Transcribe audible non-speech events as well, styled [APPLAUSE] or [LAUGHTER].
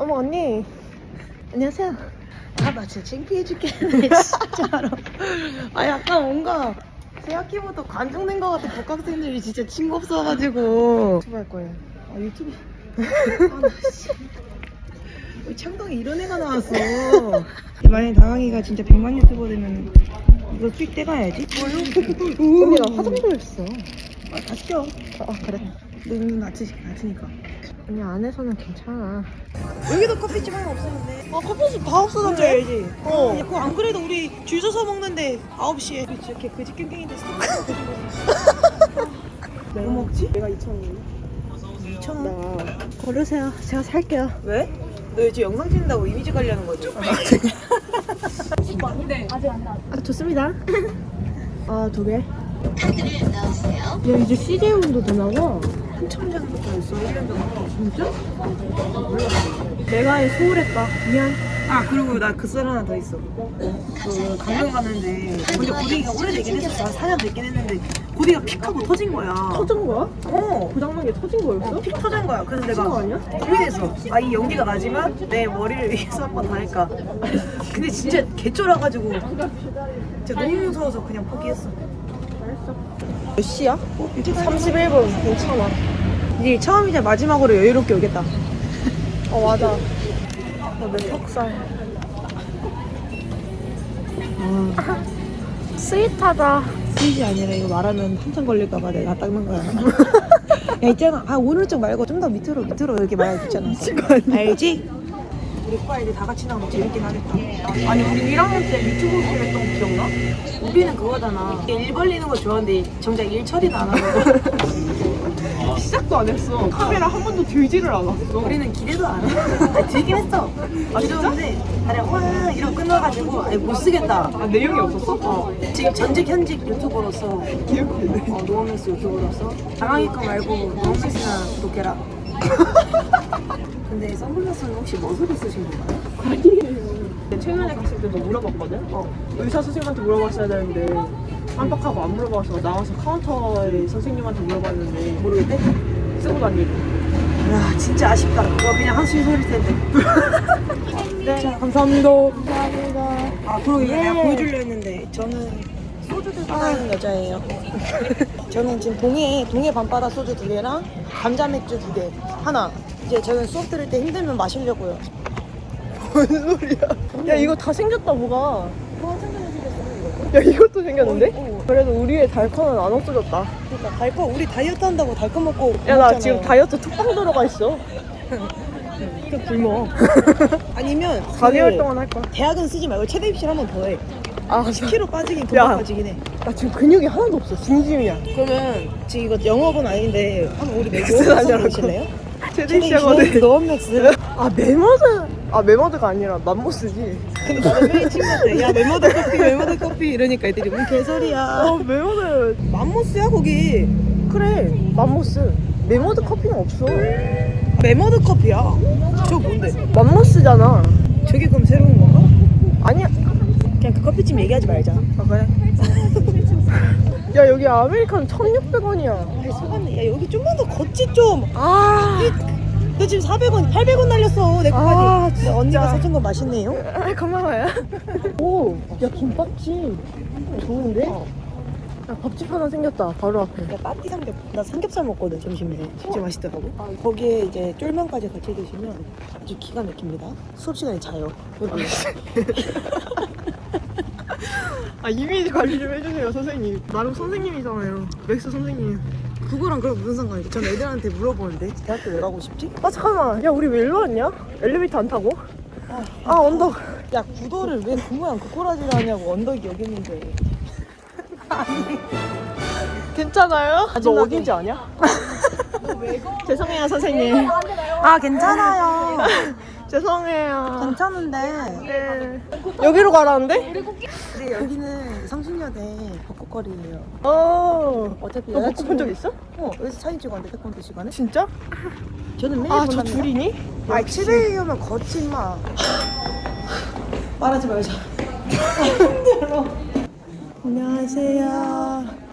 어머 언니. 안녕하세요. 아나 진짜 창피해 죽겠네 진짜로. 아 약간 뭔가 제 학기부터 관중된 것 같아. 복학생들이 진짜 친구 없어가지고. 유튜브 할 거예요. 아 유튜브. [LAUGHS] 아나 씨. 우리 창동에 이런 애가 나왔어? 만약에 나강이가 진짜 100만 유튜버 되면 이거 수익 떼가야지? 언니 나 화장도 했어. 아 다시 껴 아, 그래 눈 낮지, 낮으니까. 언니 안에서는 괜찮아. 여기도 커피집 하나 없었는데. 아 커피집 다 없어졌네 어. 그거 안 그래도 우리 줄 서서 먹는데 9시에. 그치 이렇게 그지 깽깽이 됐어. [LAUGHS] 뭐 먹지? 내가 2,000원 2,000원? 고르세요. 제가 살게요. 왜? 너 이제 영상 찍는다고 이미지 관리하는 거지? 아 좋습니다. [LAUGHS] 아 두 개? 야 이제 CJ 운도 되나봐 한참 전부터 했어. 1년 전부터. 진짜? 내가 소홀했다. 미안. 아 그리고 나 그 썰 하나 더 있어. 그 강릉 가는데 근데 고딩이가 오래되긴 했었어 한 4년 됐긴 했는데 고딩이가 픽 하고 터진 거야. 터진 거야? 어. 고장난 게 터진 거였어? 픽 터진 거야. 그래서 내가 거 아니야? 고민했어 아 이 연기가 나지만 내 머리를 위해서 한번더 할까. 근데 진짜 개쫄아가지고 진짜 너무 무서워서 그냥 포기했어 몇 시야? 31분. 괜찮아. 이제 처음이자 마지막으로 여유롭게 오겠다. 어 맞아. 나내 턱살 아, 스윗하다. 스윗이 아니라 이거 말하면 한참 걸릴까봐 내가 닦는 거야. [LAUGHS] 야 있잖아. 아 오른쪽 말고 좀 더 밑으로 밑으로 이렇게 말하고 있잖아? [LAUGHS] 알지? 과 애들 다 같이 나오면 재밌긴 하겠다 아니 우리 1학년 때 유튜브 했던 거 기억나? 우리는 그거잖아 일 벌리는 거 좋아하는데 정작 일 처리는 안거 [LAUGHS] 시작도 안 했어. 카메라 한 번도 들지를 않았어. 우리는 기대도 안 해. 아니, 들긴 했어. 아, 들었는데, 그냥 와, 이러고 끝나가지고, 아니, 못 쓰겠다. 아, 내용이 없었어? 어, 지금 전직 현직 유튜버로서, 나. 어, 노원메스 유튜버로서, 당황이 거 말고 노원메스나 구독해라. 근데 선글라스는 혹시 머슬을 쓰신 건가요? 최근에 갔을 때도 물어봤거든? 어. 의사 선생님한테 물어봤어야 되는데 깜빡하고 안 물어봐서 나와서 카운터에 선생님한테 물어봤는데 모르겠대? 쓰고 다니고. 야, 진짜 아쉽다. 그거 그냥 한숨 소릴 텐데. [LAUGHS] 네. 자, 감사합니다. 아, 그리고 이거 내가 보여주려 했는데, 저는 소주 들고 다니는 여자예요. [LAUGHS] 저는 지금 동해, 동해 밤바다 소주 두 개랑 감자 맥주 두 개. 하나. 이제 저는 수업 들을 때 힘들면 마시려고요. 뭔 소리야? 야, 이거 다 생겼다, 뭐가. 야, 이것도 생겼는데? 어, 그래도 우리의 달커는 안 없어졌다. 그러니까 달커, 우리 다이어트 한다고 달커 먹고. 야, 나 먹잖아요. 지금 다이어트 톡방 들어가 있어. 그 굶어. [LAUGHS] 아니면 4개월 그 동안 할 거야. 대학은 쓰지 말고 최대 입실 한번 더 해. 아, 10kg 빠지긴 더 야. 빠지긴 해. 나 지금 근육이 하나도 없어. 진심이야. 그러면 지금 이거 영업은 아닌데 한번 우리 무슨 하냐고. 보실래요? 최대 시작거든. 노원맥스 아 메머드 아 메머드가 아니라 맘모스지 근데 나도 회의 친구한테 야 메모드 커피 메모드 커피 이러니까 애들이 뭔 개소리야 아 메머드 맘모스야 거기 그래 맘모스 메머드 커피는 없어 메모드 커피야 저거 뭔데? 맘모스잖아 저게 그럼 새로운 건가? 아니야 그냥 그 커피집 얘기하지 말자. 아 그래? [LAUGHS] 야 여기 아메리카노 1600원이야. 아 속았네. 야 여기 좀만 더 걷지 좀. 아. 너 지금 400원 800원 날렸어 내 아, 거까지. 진짜. 언니가 사준 건 맛있네요. 아, 고마워요. 오 야 김밥집. 좋은데? 야 밥집 하나 생겼다 바로 앞에. 야 빠띠 삼겹 나 삼겹살 먹거든 점심에. 진짜 맛있더라고. 거기에 이제 쫄면까지 같이 드시면 아주 기가 막힙니다. 수업 시간에 자요. 여러분 [LAUGHS] 아 이미지 관리 좀 해주세요 선생님 나름 선생님이잖아요 맥스 선생님 그거랑 그럼 무슨 상관이지 전 애들한테 물어보는데 대학교 왜 가고 싶지? 아 잠깐만 야 우리 왜 일로 왔냐? 엘리베이터 안 타고? 아 언덕 야 구도를 왜 그 모양 그 꼬라지를 하냐고 언덕이 여기 있는데 괜찮아요? 너 마지막에. 어딘지 아냐? [LAUGHS] 죄송해요 선생님 아 괜찮아요 죄송해요 괜찮은데 네. 여기로 가라는데? 근데 여기는 성신여대 벚꽃거리예요 어 어차피 너 먹고 본적 있어? 어 여기서 사진 찍었는데 태권도 시간에 진짜? 저는 매일 아 저 본답니다. 둘이니? 아이 집에 오면 걷지 마 [LAUGHS] 말하지 말자 [LAUGHS] 힘들어 안녕하세요